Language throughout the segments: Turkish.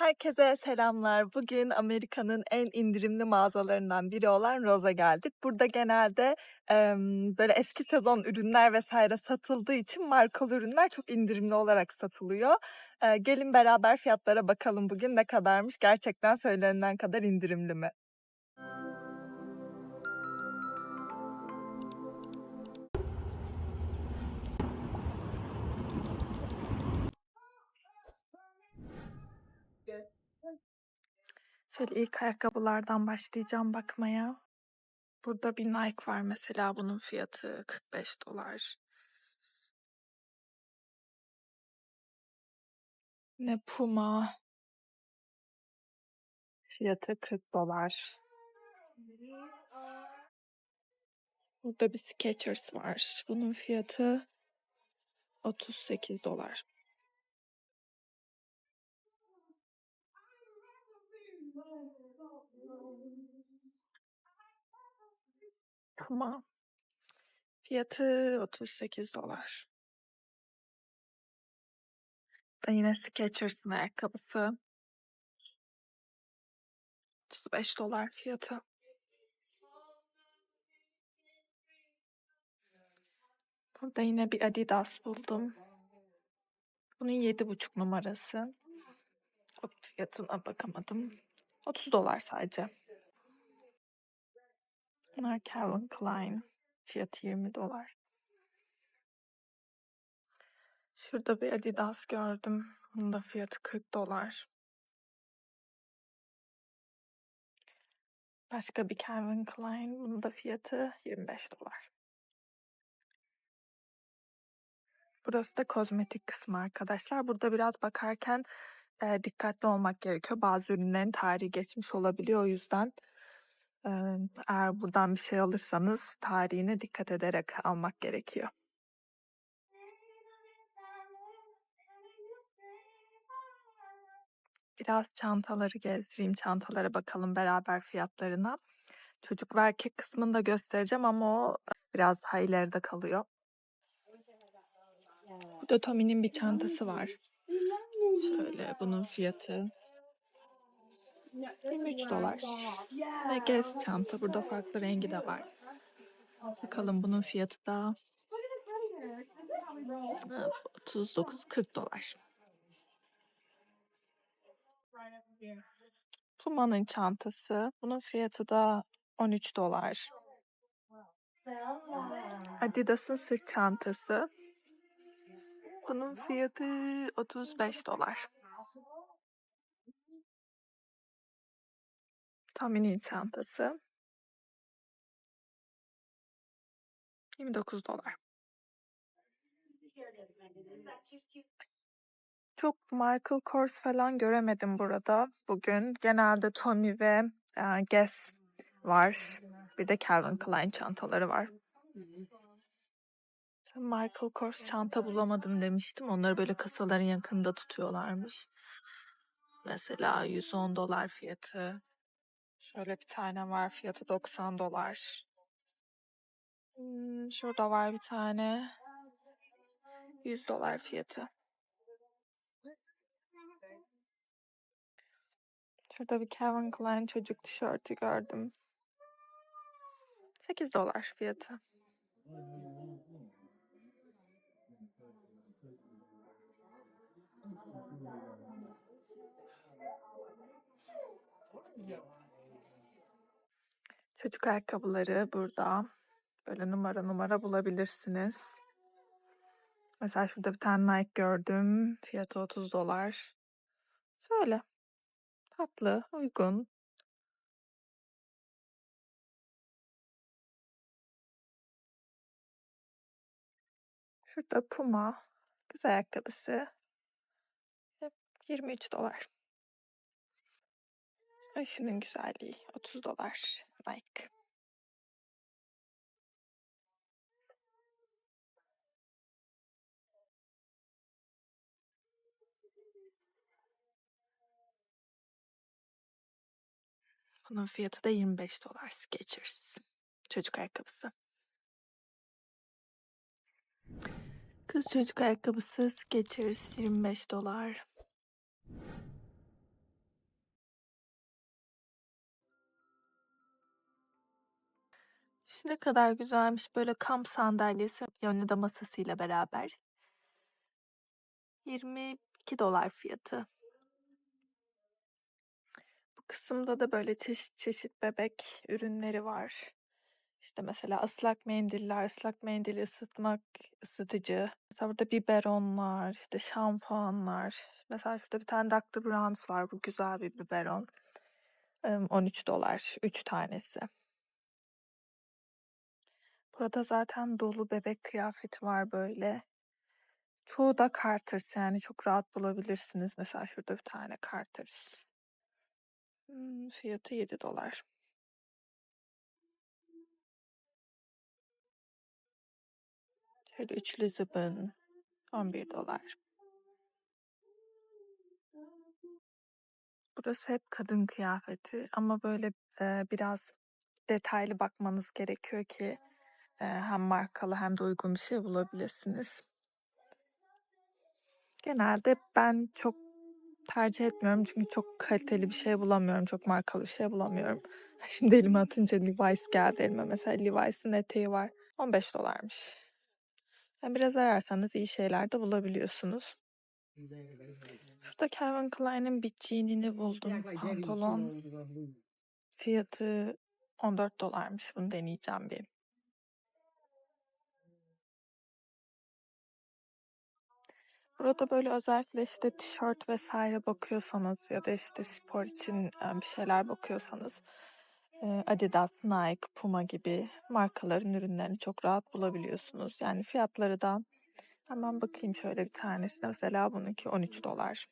Herkese selamlar. Bugün Amerika'nın en indirimli mağazalarından biri olan Rose'a geldik. Burada genelde emm, böyle eski sezon ürünler vesaire satıldığı için markalı ürünler çok indirimli olarak satılıyor. Eee, gelin beraber fiyatlara bakalım bugün ne kadarmış? Gerçekten söylenilen kadar indirimli mi? Şöyle ilk ayakkabılardan başlayacağım bakmaya. Burada bir Nike var mesela bunun fiyatı 45 dolar. Ne Puma. Fiyatı 40 dolar. Burada bir Skechers var. Bunun fiyatı 38 dolar. Puma. Fiyatı 38 dolar. Da yine Skechers'ın ayakkabısı. 35 dolar fiyatı. Burada yine bir Adidas buldum. Bunun 7,5 numarası. Fiyatına bakamadım. 30 dolar sadece. Bunlar Calvin Klein. Fiyatı 20 dolar. Şurada bir Adidas gördüm. Bunun da fiyatı 40 dolar. Başka bir Calvin Klein. Bunun da fiyatı 25 dolar. Burası da kozmetik kısmı arkadaşlar. Burada biraz bakarken e, dikkatli olmak gerekiyor. Bazı ürünlerin tarihi geçmiş olabiliyor. O yüzden eğer buradan bir şey alırsanız tarihine dikkat ederek almak gerekiyor. Biraz çantaları gezdireyim. Çantalara bakalım beraber fiyatlarına. Çocuk ve erkek kısmını da göstereceğim ama o biraz daha ileride kalıyor. Burada Tommy'nin bir çantası var. Şöyle bunun fiyatı 23 dolar. Ve Guess çanta. Burada farklı rengi de var. Bakalım bunun fiyatı da 39-40 dolar. Puma'nın çantası. Bunun fiyatı da 13 dolar. Adidas'ın sırt çantası. Bunun fiyatı 35 dolar. Tommy'nin çantası. 29 dolar. Çok Michael Kors falan göremedim burada bugün. Genelde Tommy ve e, Guess var. Bir de Calvin Klein çantaları var. Michael Kors çanta bulamadım demiştim. Onları böyle kasaların yakında tutuyorlarmış. Mesela 110 dolar fiyatı. Şöyle bir tane var fiyatı 90 dolar. Hmm, şurada var bir tane. 100 dolar fiyatı. Şurada bir Calvin Klein çocuk tişörtü gördüm. 8 dolar fiyatı. Çocuk ayakkabıları burada. Böyle numara numara bulabilirsiniz. Mesela şurada bir tane Nike gördüm. Fiyatı 30 dolar. Şöyle. Tatlı, uygun. Şurada Puma. Kız ayakkabısı. 23 dolar. Şunun güzelliği. 30 dolar. Nike. Bunun fiyatı da 25 dolar. Skechers. Çocuk ayakkabısı. Kız çocuk ayakkabısı Skechers 25 dolar. Ne kadar güzelmiş böyle kamp sandalyesi de masasıyla beraber. 22 dolar fiyatı. Bu kısımda da böyle çeşit çeşit bebek ürünleri var. İşte mesela ıslak mendiller, ıslak mendili ısıtmak, ısıtıcı. Mesela burada biberonlar, işte şampuanlar. Mesela şurada bir tane Dr. Brown's var. Bu güzel bir biberon. Em, 13 dolar. 3 tanesi. Burada zaten dolu bebek kıyafeti var böyle. Çoğu da Carter's yani çok rahat bulabilirsiniz. Mesela şurada bir tane Carter's. Hmm, fiyatı 7 dolar. Şöyle üçlü zıbın 11 dolar. Burası hep kadın kıyafeti ama böyle e, biraz detaylı bakmanız gerekiyor ki hem markalı hem de uygun bir şey bulabilirsiniz. Genelde ben çok tercih etmiyorum çünkü çok kaliteli bir şey bulamıyorum, çok markalı bir şey bulamıyorum. Şimdi elime atınca Levi's geldi elime. Mesela Levi's'in eteği var. 15 dolarmış. Yani biraz ararsanız iyi şeyler de bulabiliyorsunuz. Şurada Calvin Klein'in bir jeanini buldum. Pantolon. Fiyatı 14 dolarmış. Bunu deneyeceğim bir. Burada böyle özellikle işte tişört vesaire bakıyorsanız ya da işte spor için bir şeyler bakıyorsanız Adidas, Nike, Puma gibi markaların ürünlerini çok rahat bulabiliyorsunuz. Yani fiyatları da hemen bakayım şöyle bir tanesine. Mesela bununki 13 dolar.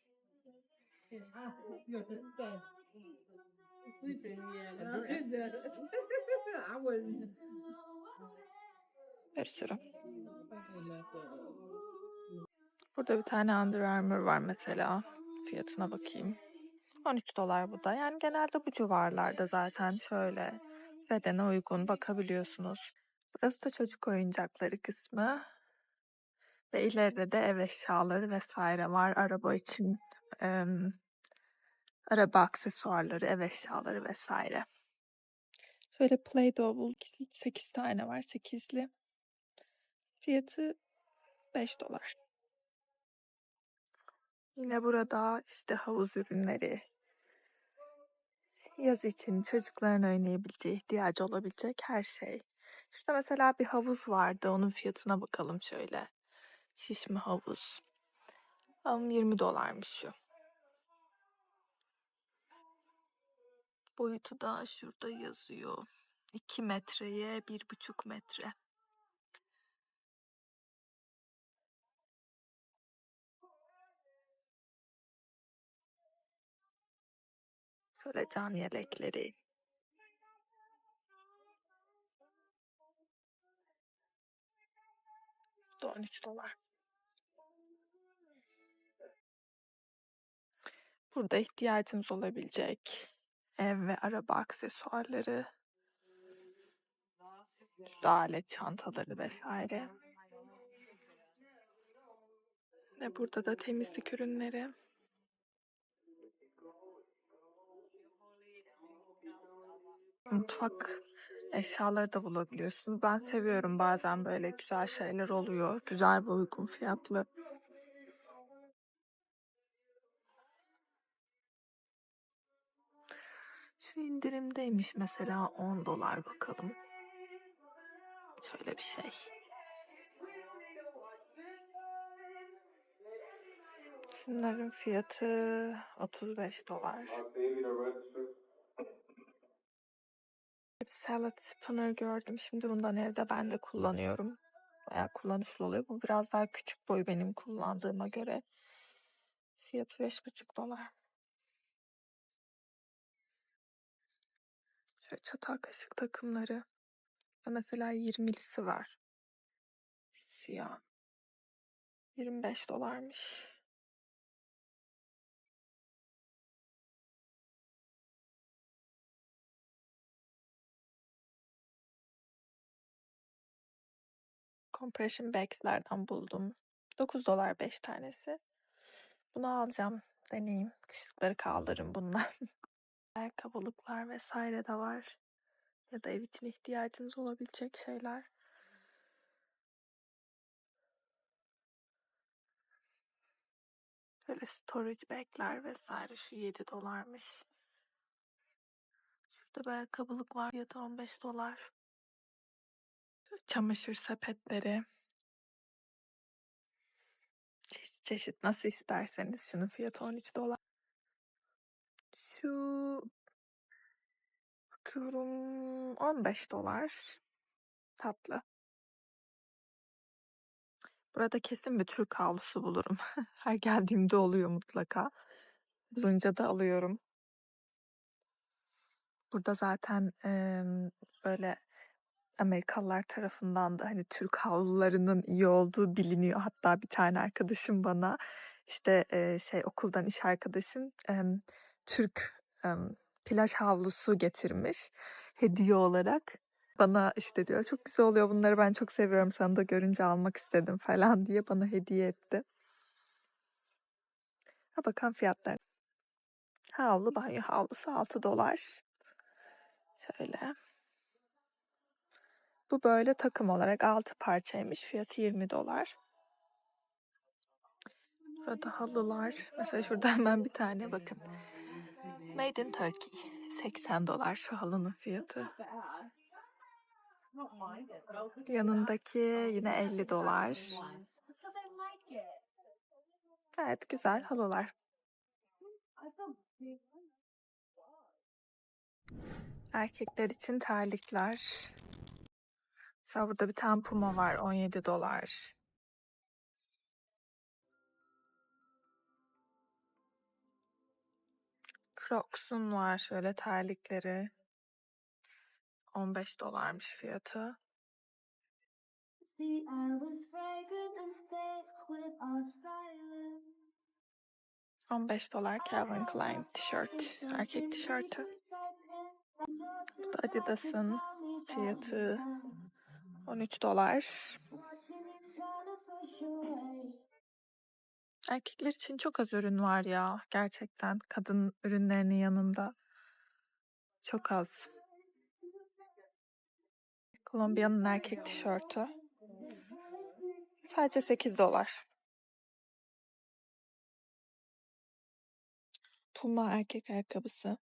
Bir sürü. Burada bir tane Under Armour var mesela. Fiyatına bakayım. 13 dolar bu da. Yani genelde bu civarlarda zaten şöyle bedene uygun bakabiliyorsunuz. Burası da çocuk oyuncakları kısmı. Ve ileride de ev eşyaları vesaire var. Araba için em, araba aksesuarları, ev eşyaları vesaire. Şöyle Play-Doh bulduk. 8 tane var. 8'li. Fiyatı 5 dolar. Yine burada işte havuz ürünleri, yaz için çocukların oynayabileceği, ihtiyacı olabilecek her şey. Şurada mesela bir havuz vardı. Onun fiyatına bakalım şöyle. Şişme havuz. Ama 20 dolarmış şu. Boyutu da şurada yazıyor. 2 metreye 1,5 metre. Şöyle cam yelekleri. Da 13 dolar. Burada ihtiyacınız olabilecek ev ve araba aksesuarları, alet çantaları vesaire. Ve burada da temizlik ürünleri. Mutfak eşyaları da bulabiliyorsunuz. Ben seviyorum bazen böyle güzel şeyler oluyor. Güzel ve uygun fiyatlı. Şu indirimdeymiş mesela 10 dolar bakalım. Şöyle bir şey. Şunların fiyatı 35 dolar. Bir salad spinner gördüm. Şimdi bundan evde ben de kullanıyorum. Bayağı kullanışlı oluyor. Bu biraz daha küçük boy benim kullandığıma göre. Fiyatı 5,5 dolar. Şöyle çatal kaşık takımları. Mesela 20'lisi var. Siyah. 25 dolarmış. Compression bags'lerden buldum. 9 dolar 5 tanesi. Bunu alacağım. Deneyeyim. Kışlıkları kaldırırım bununla. Ayakkabılıklar vesaire de var. Ya da ev için ihtiyacınız olabilecek şeyler. Böyle storage bag'ler vesaire şu 7 dolarmış. Şurada bir ayakkabılık var. Fiyatı 15 dolar. Çamaşır sepetleri. Çeşit çeşit nasıl isterseniz. Şunun fiyatı 13 dolar. Şu bakıyorum 15 dolar. Tatlı. Burada kesin bir Türk havlusu bulurum. Her geldiğimde oluyor mutlaka. Bulunca da alıyorum. Burada zaten em, böyle Amerikalılar tarafından da hani Türk havlularının iyi olduğu biliniyor. Hatta bir tane arkadaşım bana işte e, şey okuldan iş arkadaşım em, Türk em, plaj havlusu getirmiş hediye olarak. Bana işte diyor çok güzel oluyor bunları ben çok seviyorum sana da görünce almak istedim falan diye bana hediye etti. Ha bakalım fiyatlar. Havlu banyo havlusu 6 dolar. Şöyle. Bu böyle takım olarak 6 parçaymış. Fiyatı 20 dolar. Burada halılar. Mesela şurada hemen bir tane bakın. Made in Turkey. 80 dolar şu halının fiyatı. Yanındaki yine 50 dolar. Evet güzel halılar. Erkekler için terlikler. Mesela burada bir tane puma var 17 dolar. Crocs'un var şöyle terlikleri. 15 dolarmış fiyatı. Silence. 15 dolar Calvin Klein tişört. Erkek tişörtü. Bu da Adidas'ın fiyatı 13 dolar. Erkekler için çok az ürün var ya gerçekten kadın ürünlerinin yanında. Çok az. Kolombiya'nın erkek tişörtü. Sadece 8 dolar. Puma erkek ayakkabısı.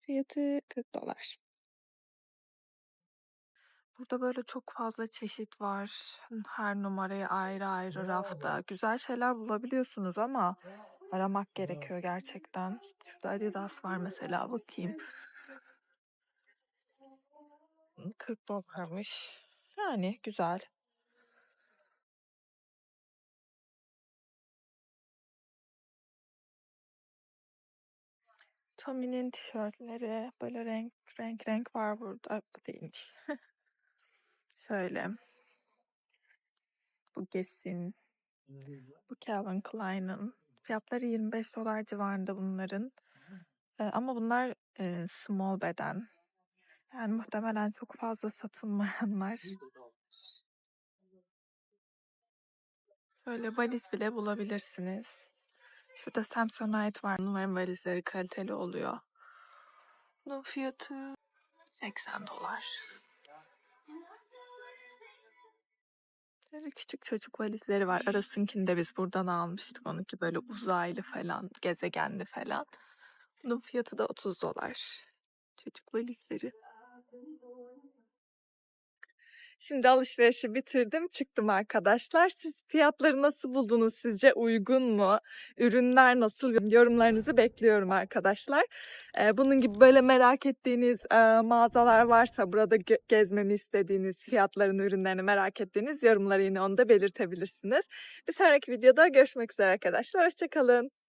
Fiyatı 40 dolar. Burada böyle çok fazla çeşit var. Her numarayı ayrı ayrı rafta. Güzel şeyler bulabiliyorsunuz ama aramak gerekiyor gerçekten. Şurada Adidas var mesela bakayım. 40 dolarmış. Yani güzel. Tommy'nin tişörtleri böyle renk renk renk var burada. Bu değilmiş. Şöyle. Bu Guess'in. Bu Calvin Klein'ın. Fiyatları 25 dolar civarında bunların. Ee, ama bunlar e, small beden. Yani muhtemelen çok fazla satılmayanlar. Böyle valiz bile bulabilirsiniz. Şurada Samsonite var. Bunların valizleri kaliteli oluyor. Bunun fiyatı 80 dolar. Böyle küçük çocuk valizleri var. Arasınkini de biz buradan almıştık. Onunki böyle uzaylı falan, gezegenli falan. Bunun fiyatı da 30 dolar. Çocuk valizleri. Şimdi alışverişi bitirdim, çıktım arkadaşlar. Siz fiyatları nasıl buldunuz? Sizce uygun mu? Ürünler nasıl? Yorumlarınızı bekliyorum arkadaşlar. Ee, bunun gibi böyle merak ettiğiniz e, mağazalar varsa, burada gezmemi istediğiniz, fiyatlarını, ürünlerini merak ettiğiniz yorumları yine onu da belirtebilirsiniz. Bir sonraki videoda görüşmek üzere arkadaşlar. Hoşçakalın.